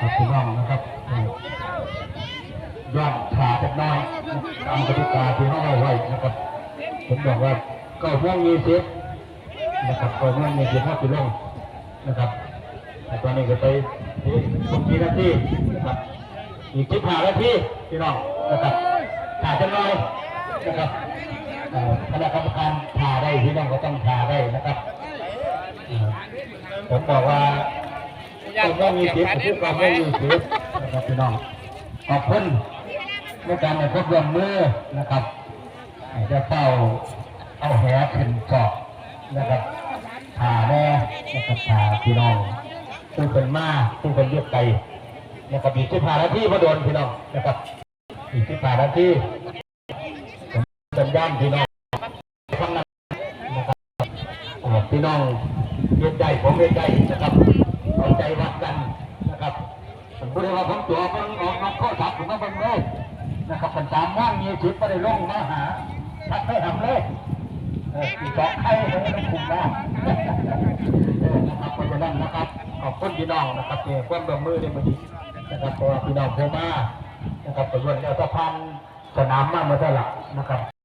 ครับพี่น้องนะครับย้อนขาจักน้อยตามกติกาที่เขาเอาไว้นะครับ ผมบอกว่าก็ม่วงมีสิบนะครับก็ม่วงมีสิบห้ากิโลนะครับแต่ตอนนี้ก็ไปทุกทีนาทีนะครับอีกสิบห้านาทีพี่น้องนะครับขาจักน้อยนะครับคณะกรรมการผ่าได้พี่น้องก็ต้องผ่าได้นะครับผมบอกว่า ก็ไม่มีเสียงผู้ก็ไม่มีเสียงนะครับพี่น้องขอบคุณในการในพบรวมมือนะครับอาจจะเฝ้าเอาแหขึ้นเกาะนะครับขาแน่นะครับขาพี่น้องผู้เป็นมาผู้เป็นเรียกไกนะครับอีกที่ผ่านหน้าที่มาโดนพี่น้องนะครับอีกที่ผ่านหน้าที่เป็นย่านพี่น้องทั้งนั้นนะครับพี่น้องเรียนใจผมเรียนใจนะครับ เอาใจวัดกันนะครับ ผมพูดว่าผมตัวผมออกนอกข้อสับผมก็เบิ่งเลยนะครับเป็นตามว่างมีชิดไปได้ลงมาหาทักให้ทำเลยอีกสองไข่ผมก็ต้องคุมได้เออนะครับเพราะฉะนั้นนะครับขอบคุณพี่น้องนะครับที่ความร่วมมือในมือนี้นะครับเพราะว่าพี่น้องโทรมานะครับประโยชน์แล้วสะพานสนามมากมาเท่าไหร่นะครับ